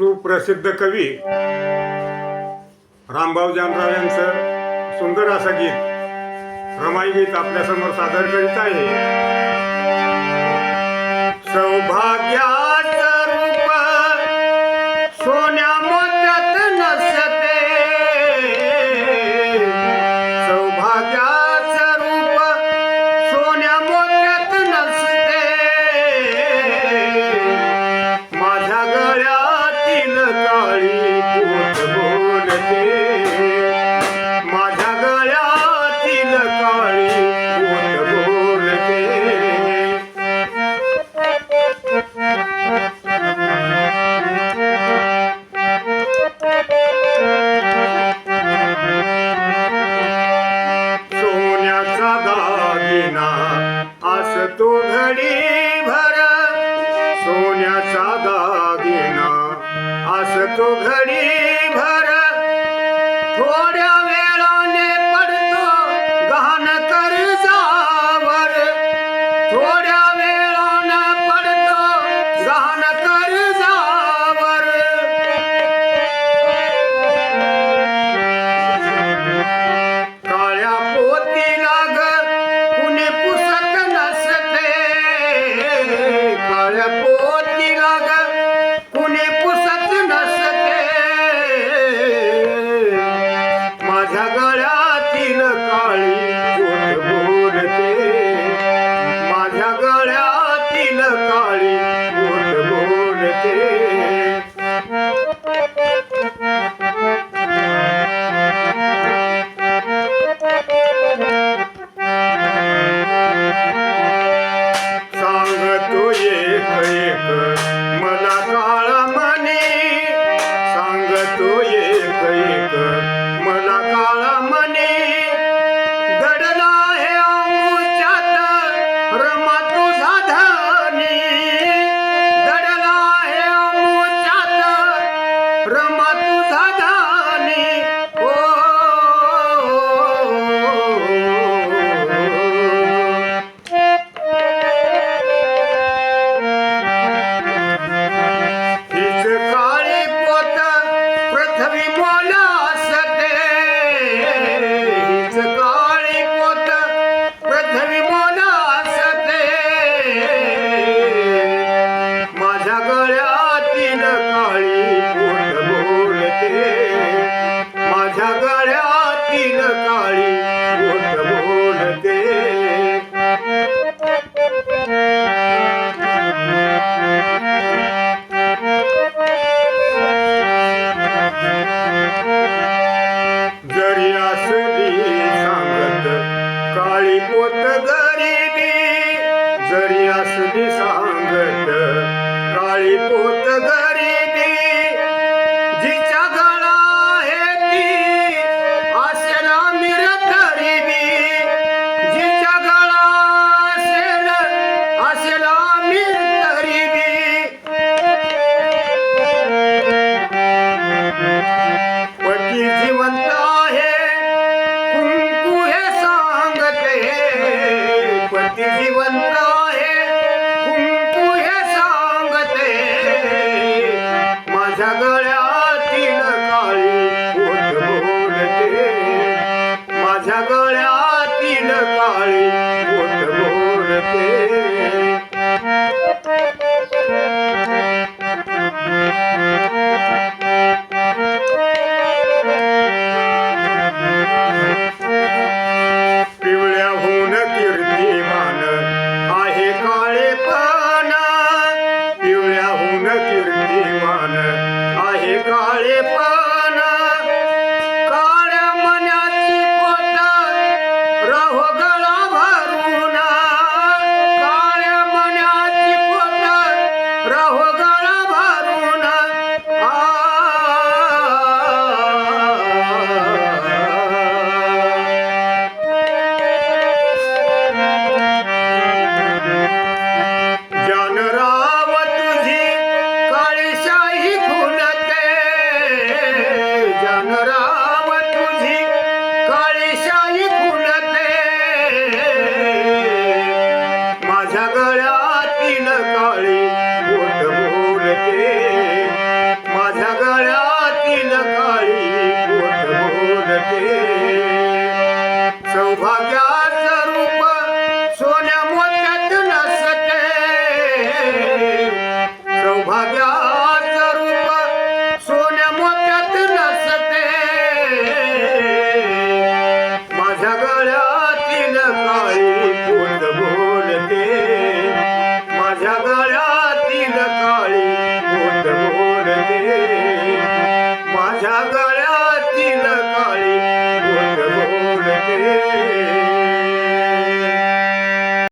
सुप्रसिद्ध कवी रामभाऊ जानराव यांचं सुंदर असं गीत रमाई गीत आपल्यासमोर सादर करीत आहे. विना आस तो घडी भर. सोन्याचा दागिना आस तो घडी भर. थोड्या look काळे पा लागते माझ्या गळ्यातील काळी